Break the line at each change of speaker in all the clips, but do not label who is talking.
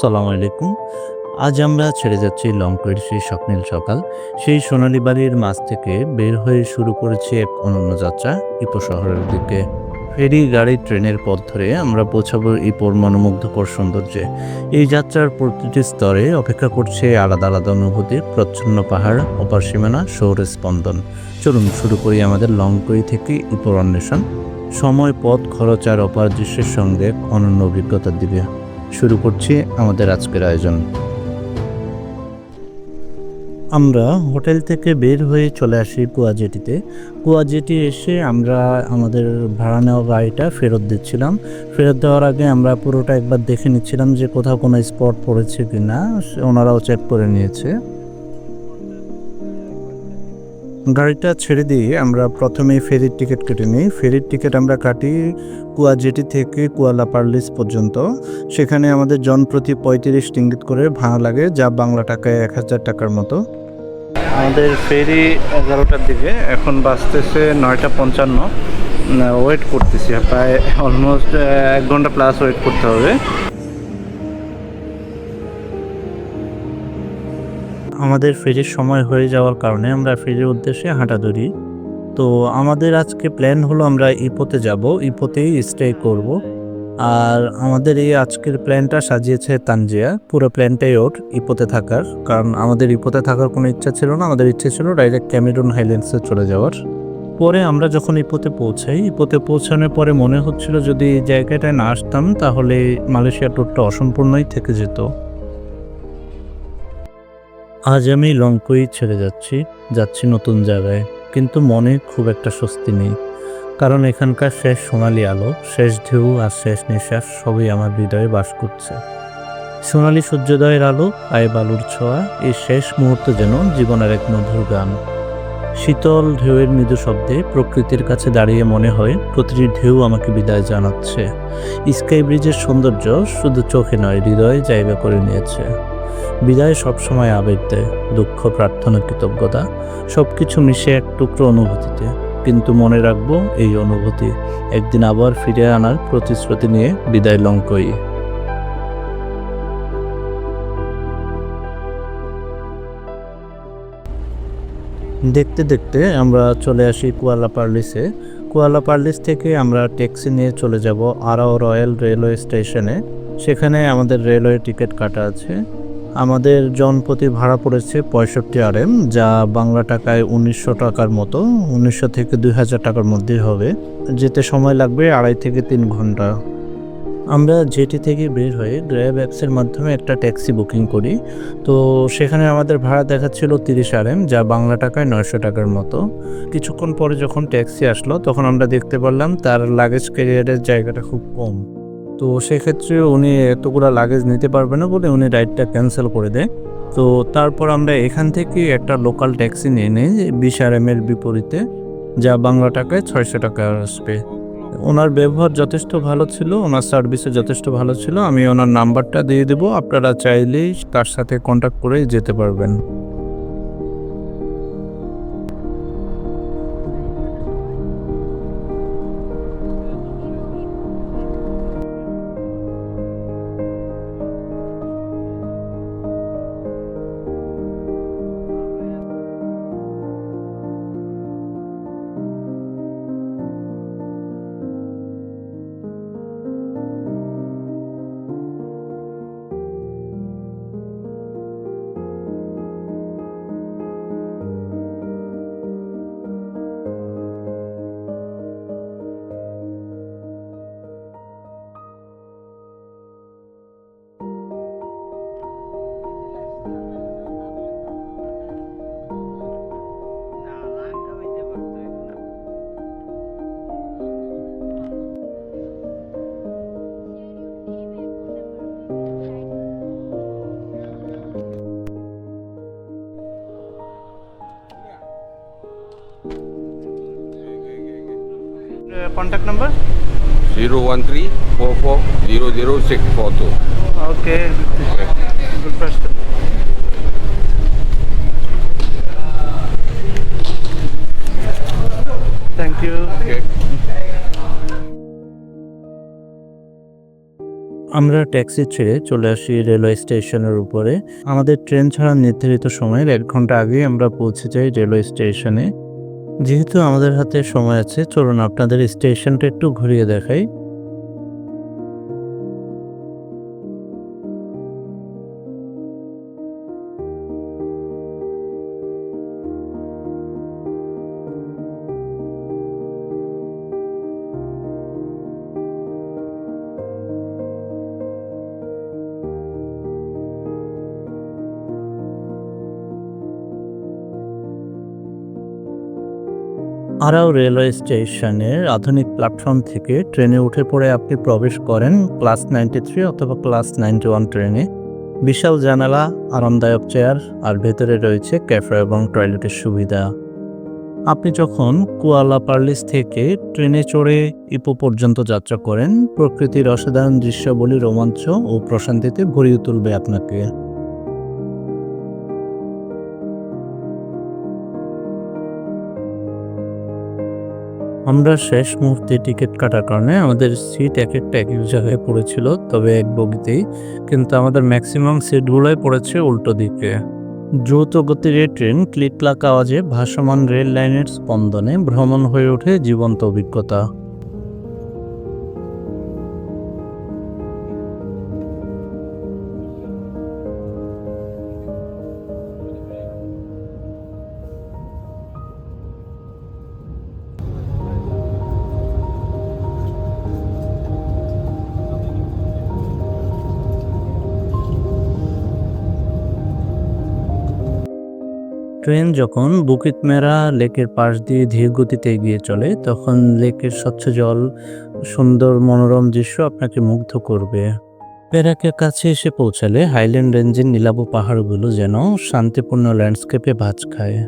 সালাম আলাইকুম। আজ আমরা ছেড়ে যাচ্ছি লংকয়ের সেই স্বপ্নীল সকাল। সেই সোনালী বাড়ির মাছ থেকে বের হয়ে শুরু করেছি এক অনন্য যাত্রা ইপো শহরের দিকে। ফেরি, গাড়ি, ট্রেনের পথ ধরে আমরা পৌঁছাবো ইপোর মনোমুগ্ধকর সৌন্দর্যে। এই যাত্রার প্রতিটি স্তরে অপেক্ষা করছে আলাদা আলাদা অনুভূতি, প্রচ্ছন্ন পাহাড়, অপার সীমানা শহরের স্পন্দন। চলুন শুরু করি আমাদের লংকই থেকে ইপোর অন্বেষণ। সময়, পথ, খরচ আর অপার দৃশ্যের সঙ্গে অনন্য অভিজ্ঞতার দিকে। শুরু করছি আমাদের আজকের আয়োজন। আমরা হোটেল থেকে বের হয়ে চলে আসি কুয়াজেটিতে কুয়াজেটি এসে আমরা আমাদের ভাড়া নেওয়া গাড়িটা ফেরত দিচ্ছিলাম। ফেরত দেওয়ার আগে আমরা পুরোটা একবার দেখে নিচ্ছিলাম যে কোথাও কোনো স্পট পড়েছে কি না ওনারাও চেক করে নিয়েছে। গাড়িটা ছেড়ে দিয়ে আমরা প্রথমে ফেরির টিকিট কেটে নিই। ফেরির টিকিট আমরা কাটি কুয়াজেটি থেকে কুয়ালা পার্লিস পর্যন্ত। সেখানে আমাদের জনপ্রতি পঁয়ত্রিশ টিঙ্গিত করে ভাড়া লাগে, যা বাংলা টাকায় এক হাজার টাকার মতো। আমাদের ফেরি এগারোটার দিকে, এখন বাজতেছে নয়টা পঞ্চান্ন। ওয়েট করতেছি, প্রায় অলমোস্ট এক ঘণ্টা প্লাস ওয়েট করতে হবে। আমাদের ফ্রিজের সময় হয়ে যাওয়ার কারণে আমরা ফ্রিজের উদ্দেশ্যে হাঁটা ধরি। তো আমাদের আজকে প্ল্যান হলো আমরা ইপোতে যাব। ইপোতেই স্টে করব। আর আমাদের এই আজকের প্ল্যানটা সাজিয়েছে তানজিয়া। পুরো প্ল্যানটাই ওর ইপোতে থাকার। কারণ আমাদের ইপোতে থাকার কোনো ইচ্ছা ছিল না। আমাদের ইচ্ছে ছিল ডাইরেক্ট ক্যামেরুন হাইল্যান্ডসে চলে যাওয়ার। পরে আমরা যখন ইপোতে পৌঁছাই, ইপোতে পৌঁছানোর পরে মনে হচ্ছিল যদি এই জায়গাটায় না আসতাম, তাহলে মালয়েশিয়া ট্যুরটা অসম্পূর্ণই থেকে যেত। আজ আমি লঙ্কই ছেড়ে যাচ্ছি যাচ্ছি নতুন জায়গায়। কিন্তু মনে খুব একটা স্বস্তি নেই। কারণ এখানকার শেষ সোনালি আলো, শেষ ঢেউ আর শেষ নিঃশ্বাস সবই আমার হৃদয়ে বাস করছে। সোনালি সূর্যোদয়ের আলো আয় বালুর ছোঁয়া, এই শেষ মুহূর্ত যেন জীবনের এক মধুর গান। শীতল ঢেউয়ের মৃদু শব্দে প্রকৃতির কাছে দাঁড়িয়ে মনে হয় প্রতিটি ঢেউ আমাকে বিদায় জানাচ্ছে। স্কাই ব্রিজের সৌন্দর্য শুধু চোখে নয়, হৃদয়ে জায়গা করে নিয়েছে। বিদায় সবসময় আবেগ দেয় দুঃখ, প্রার্থনা, কৃতজ্ঞতা সব কিছু মিশে এক টুকরো অনুভূতিতে। কিন্তু মনে রাখব, এই অনুভূতি একদিন আবার ফিরে আনার প্রতিশ্রুতি নিয়ে বিদায় লঙ্কই দেখতে দেখতে আমরা চলে আসি কুয়ালা পার্লিসে। কুয়ালা পার্লিস থেকে আমরা ট্যাক্সি নিয়ে চলে যাব আরাও রয়্যাল রেলওয়ে স্টেশনে। সেখানে আমাদের রেলওয়ে টিকিট কাটা আছে। আমাদের জনপ্রতি ভাড়া পড়েছে পঁয়ষট্টি আর এম যা বাংলা টাকায় উনিশশো টাকার মতো, উনিশশো থেকে দুই হাজার টাকার মধ্যে হবে। যেতে সময় লাগবে আড়াই থেকে তিন ঘণ্টা। আমরা জেটি থেকে বের হয়ে গ্র্যাব অ্যাপসের মাধ্যমে একটা ট্যাক্সি বুকিং করি। তো সেখানে আমাদের ভাড়া দেখাচ্ছিল তিরিশ আরএম, যা বাংলা টাকায় নয়শো টাকার মতো। কিছুক্ষণ পরে যখন ট্যাক্সি আসলো, তখন আমরা দেখতে পারলাম তার লাগেজ ক্যারিয়ারের জায়গাটা খুব কম। তো সেক্ষেত্রে উনি এতগুলো লাগেজ নিতে পারবে না বলে উনি রাইডটা ক্যান্সেল করে দেয়। তো তারপর আমরা এখান থেকে একটা লোকাল ট্যাক্সি নিয়ে নিই বিশ আর এর বিপরীতে, যা বাংলা টাকায় ছয়শো টাকা আসবে। ওনার ব্যবহার যথেষ্ট ভালো ছিল, ওনার সার্ভিসে যথেষ্ট ভালো ছিল, আমি ওনার নাম্বারটা দিয়ে দেবো, আপনারা চাইলেই তার সাথে কন্ট্যাক্ট করে যেতে পারবেন। Contact number
one three four four zero zero six four two.
Okay good thank you আমরা ট্যাক্সি ছেড়ে চলে আসি রেলওয়ে স্টেশনের উপরে। আমাদের ট্রেন ছাড়ার নির্ধারিত সময়ের এক ঘণ্টা আগে আমরা পৌঁছে যাই রেলওয়ে স্টেশনে। যেহেতু আমাদের হাতে সময় আছে চলুন আপনাদের স্টেশনটা একটু ঘুরিয়ে দেখাই। আরাও রেলওয়ে স্টেশনের আধুনিক প্ল্যাটফর্ম থেকে ট্রেনে উঠে পড়ে আপনি প্রবেশ করেন ক্লাস নাইনটি থ্রি অথবা ক্লাস নাইনটি ওয়ান ট্রেনে। বিশাল জানালা, আরামদায়ক চেয়ার, আর ভেতরে রয়েছে ক্যাফে এবং টয়লেটের সুবিধা। আপনি যখন কুয়ালা পার্লিস থেকে ট্রেনে চড়ে ইপো পর্যন্ত যাত্রা করেন, প্রকৃতির অসাধারণ দৃশ্যাবলী, রোমাঞ্চ ও প্রশান্তিতে ভরিয়ে তুলবে আপনাকে। আমরা শেষ মুহূর্তে টিকিট কাটার কারণে আমাদের সিট এক একটা এক এক জায়গায় পড়েছিল, তবে এক বগিতেই। কিন্তু আমাদের ম্যাক্সিমাম সিটগুলোই পড়েছে উল্টো দিকে। দ্রুত গতির এই ট্রেন ক্লিটলাক আওয়াজে ভাসমান রেল লাইনের স্পন্দনে ভ্রমণ হয়ে ওঠে জীবন্ত অভিজ্ঞতা। ট্রেন যখন বুকিত মেরা লেকের পাশ দিয়ে ধীর গতিতে এগিয়ে চলে, তখন লেকের স্বচ্ছ জল, সুন্দর মনোরম দৃশ্য আপনাকে মুগ্ধ করবে। পেরাকের কাছে এসে পৌঁছালে হাইল্যান্ড রেঞ্জের নীলাব পাহাড়গুলো যেন শান্তিপূর্ণ ল্যান্ডস্কেপে ভাজ খায়।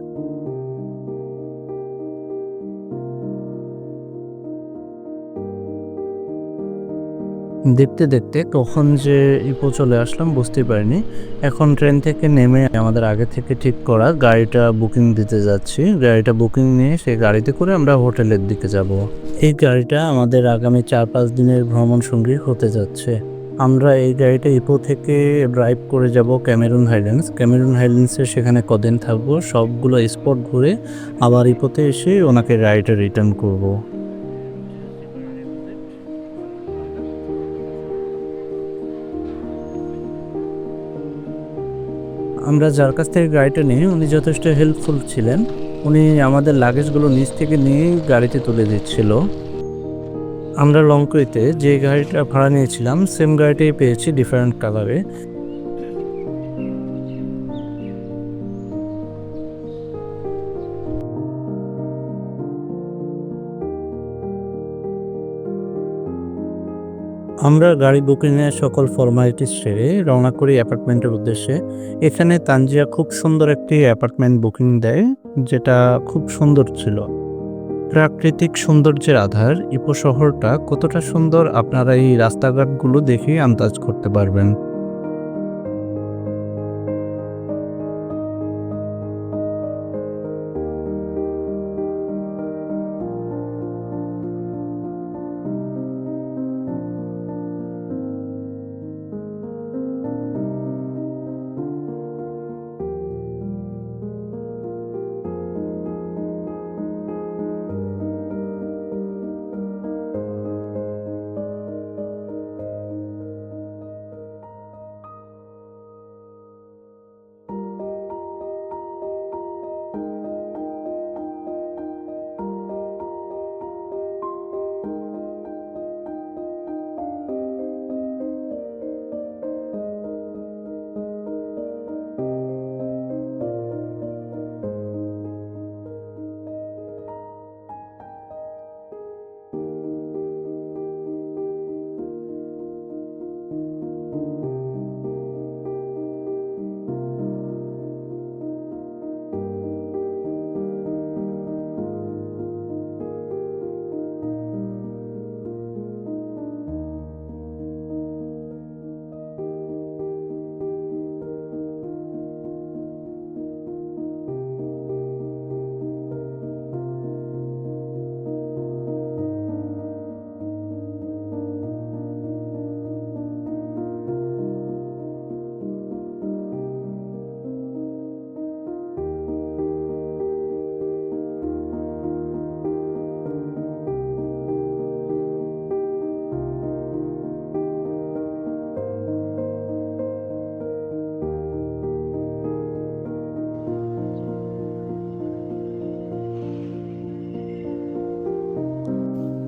দেখতে দেখতে কখন যে ইপো চলে আসলাম বুঝতেই পারিনি। এখন ট্রেন থেকে নেমে আমাদের আগে থেকে ঠিক করা গাড়িটা বুকিং দিতে যাচ্ছি। গাড়িটা বুকিং নিয়ে সেই গাড়িতে করে আমরা হোটেলের দিকে যাব। এই গাড়িটা আমাদের আগামী চার পাঁচ দিনের ভ্রমণ সঙ্গী হতে যাচ্ছে। আমরা এই গাড়িটা ইপো থেকে ড্রাইভ করে যাব ক্যামেরুন হাইল্যান্ডস। ক্যামেরুন হাইল্যান্ডসের সেখানে কদিন থাকব, সবগুলো স্পট ঘুরে আবার ইপোতে এসে ওনাকে গাড়িটা রিটার্ন করব। আমরা যার কাছ থেকে গাড়িটা নিই, উনি যথেষ্ট হেল্পফুল ছিলেন। উনি আমাদের লাগেজগুলো নিচ থেকে নিয়ে গাড়িতে তুলে দিচ্ছিল। আমরা লংকুইতে যে গাড়িটা ভাড়া নিয়েছিলাম সেম গাড়িটাই পেয়েছি ডিফারেন্ট কালারে আমরা গাড়ি বুকিংয়ের সকল ফর্মালিটি সেরে রওনা করি অ্যাপার্টমেন্টের উদ্দেশ্যে। এখানে তানজিয়া খুব সুন্দর একটি অ্যাপার্টমেন্ট বুকিং দেয়, যেটা খুব সুন্দর ছিল। প্রাকৃতিক সৌন্দর্যের আধার ইপো শহরটা কতটা সুন্দর আপনারা এই রাস্তাঘাটগুলো দেখে আন্দাজ করতে পারবেন।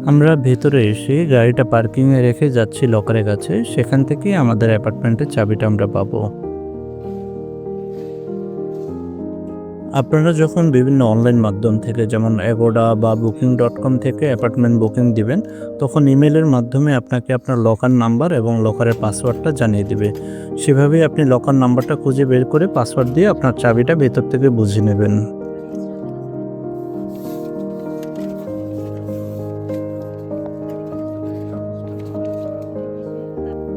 আমরা ভেতরে এসে গাড়িটা পার্কিংয়ে রেখে যাচ্ছি লকারের কাছে। সেখান থেকে আমাদের অ্যাপার্টমেন্টের চাবিটা আমরা পাবো। আপনারা যখন বিভিন্ন অনলাইন মাধ্যম থেকে যেমন অ্যাগোডা বা বুকিং ডট কম থেকে অ্যাপার্টমেন্ট বুকিং দিবেন, তখন ইমেলের মাধ্যমে আপনাকে আপনার লকার নাম্বার এবং লকারের পাসওয়ার্ডটা জানিয়ে দিবে। সেভাবেই আপনি লকার নাম্বারটা খুঁজে বের করে পাসওয়ার্ড দিয়ে আপনার চাবিটা ভেতর থেকে বুঝে নেবেন।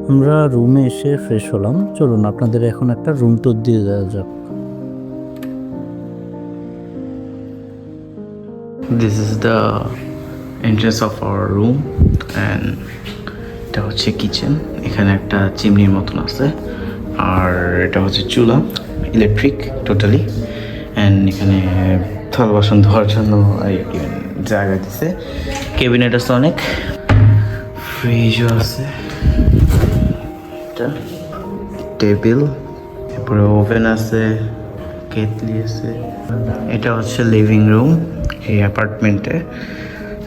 আমরা রুমে এসে ফ্রেশ হলাম। চলুন, আপনাদের এখন একটা রুম ট্যুর দিয়ে দেওয়া যাক।
This is the entrance of our room and এটা হচ্ছে কিচেন এখানে একটা চিমনির মতন আছে। আর এটা হচ্ছে চুলা ইলেকট্রিক টোটালি অ্যান্ড এখানে থাল বাসন ধোয়ার জন্য জায়গা দিছে। ক্যাবিনেট আছে অনেক। ফ্রিজও আছে। এটা টেবিল তারপরে ওভেন আছে, কেটলি আছে। এটা হচ্ছে লিভিং রুম এই অ্যাপার্টমেন্টে।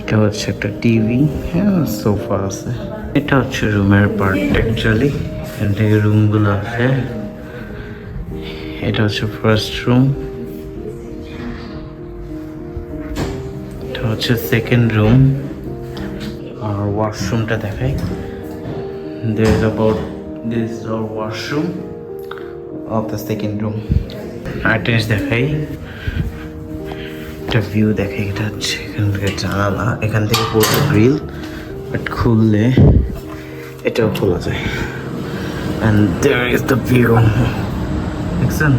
এটা হচ্ছে একটা টিভি হ্যাঁ সোফা আছে। এটা হচ্ছে রুমের পার্ট অ্যাকচুয়ালি। এখান থেকে রুমগুলো আছে এটা হচ্ছে ফার্স্ট রুম। এটা হচ্ছে সেকেন্ড রুম। আর ওয়াশরুমটা দেখাই। Is about this is our washroom. Of the second room. আর্টেন্স দেখাই। একটা ভিউ দেখাই। এটা হচ্ছে এখান থেকে জানালা। এখান থেকে পুরো গ্রিল বাট খুললে এটাও খোলা যায়। And there is the view দেখছেন?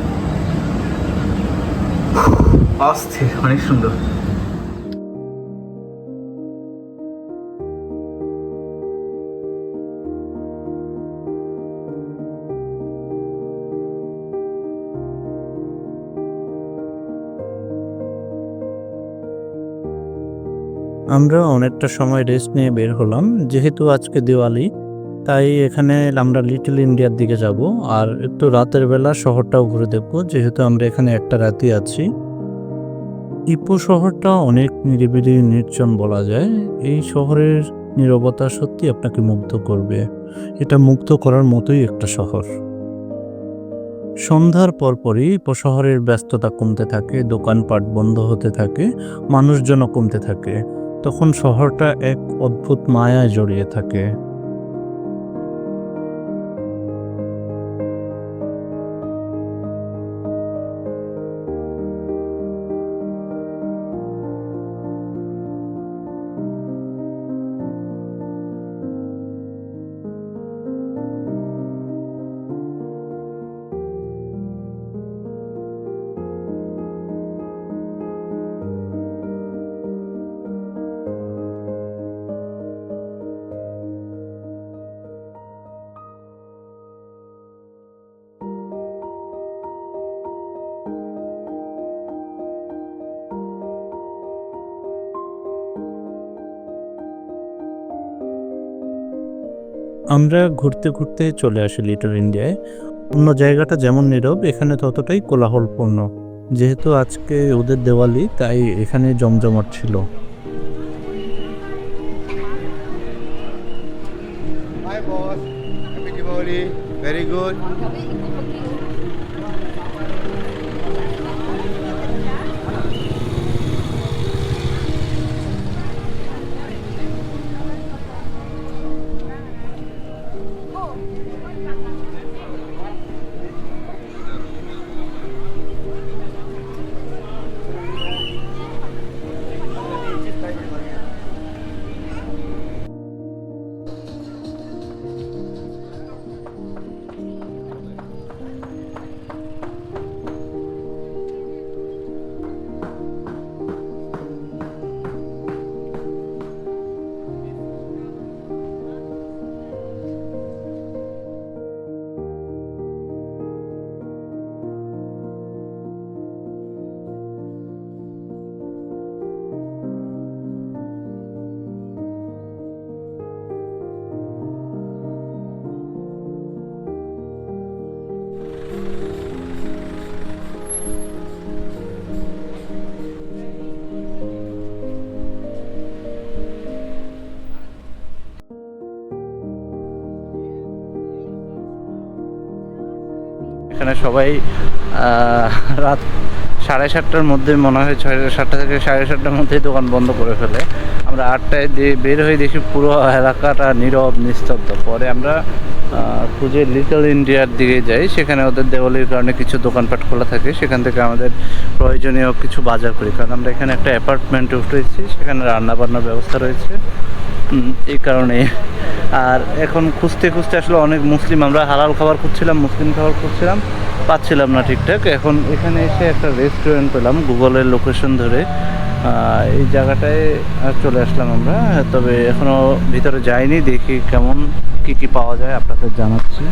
অস্থির। অনেক সুন্দর।
আমরা অনেকটা সময় রেস্ট নিয়ে বের হলাম। যেহেতু আজকে দিওয়ালি, তাই এখানে আমরা লিটল ইন্ডিয়ার দিকে যাব। আর একটু রাতের বেলা শহরটাও ঘুরে দেখব, যেহেতু আমরা এখানে একটা রাতই আছি। ইপো শহরটা অনেক নিরিবিলি, নির্জন বলা যায়। এই শহরের নীরবতা সত্যি আপনাকে মুগ্ধ করবে। এটা মুগ্ধ করার মতোই একটা শহর। সন্ধ্যার পরপরই ইপো শহরের ব্যস্ততা কমতে থাকে, দোকানপাট বন্ধ হতে থাকে, মানুষজনও কমতে থাকে। তখন শহরটা এক অদ্ভুত মায়ায় জড়িয়ে থাকে। আমরা ঘুরতে ঘুরতে চলে আসি লিটল ইন্ডিয়ায় অন্য জায়গাটা যেমন নীরব এখানে ততটাই কোলাহলপূর্ণ। যেহেতু আজকে ওদের দেওয়ালি তাই এখানে জমজমাট ছিল।
ভেরি boss,
এখানে সবাই রাত সাড়ে সাতটার মধ্যে মনে হয় ছয় সাতটা থেকে সাড়ে সাতটার মধ্যেই দোকান বন্ধ করে ফেলে। আমরা আটটায় বের হয়ে দেখি পুরো এলাকাটা নীরব, নিস্তব্ধ। পরে আমরা খুঁজে লিটল ইন্ডিয়ার দিকে যাই। সেখানে ওদের দেওয়ালির কারণে কিছু দোকানপাট খোলা থাকে। সেখান থেকে আমাদের প্রয়োজনীয় কিছু বাজার করি। কারণ আমরা এখানে একটা অ্যাপার্টমেন্টে উঠেছি সেখানে রান্না বান্নার ব্যবস্থা রয়েছে। এই কারণে আর এখন খুঁজতে খুঁজতে আসলে অনেক মুসলিম, আমরা হালাল খাবার খুঁজছিলাম, মুসলিম খাবার খুঁজছিলাম, পাচ্ছিলাম না ঠিকঠাক। এখন এখানে এসে একটা রেস্টুরেন্ট পেলাম গুগলের লোকেশন ধরে। এই জায়গাটায় চলে আসলাম আমরা, তবে এখনও ভিতরে যাইনি, দেখি কেমন, কি কি পাওয়া যায় আপনাদের জানাচ্ছি।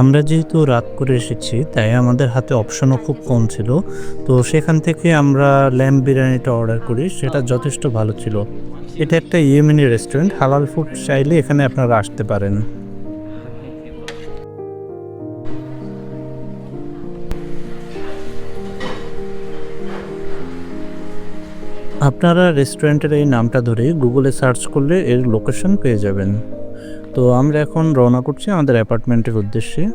আমরা যেহেতু রাত করে এসেছি, তাই আমাদের হাতে অপশনও খুব কম ছিল। তো সেখান থেকে আমরা ল্যাম্প বিরিয়ানিটা অর্ডার করি, সেটা যথেষ্ট ভালো ছিল। এটা একটা ইয়েমেনি রেস্টুরেন্ট, হালাল ফুড চাইলে এখানে আপনারা আসতে পারেন। আপনারা রেস্টুরেন্টের এই নামটা ধরে গুগলে সার্চ করলে এর লোকেশন পেয়ে যাবেন। তো আমরা এখন রওনা করছি আমাদের অ্যাপার্টমেন্টের উদ্দেশ্যে।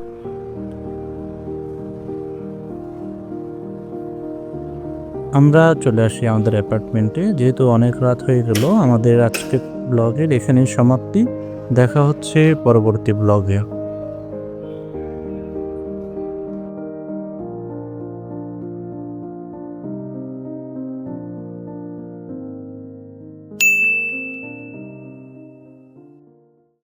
আমরা চলে আসি আমাদের অ্যাপার্টমেন্টে। যেহেতু অনেক রাত হয়ে গেল, আমাদের আজকের ব্লগের এখানে সমাপ্তি। দেখা হচ্ছে পরবর্তী ব্লগে।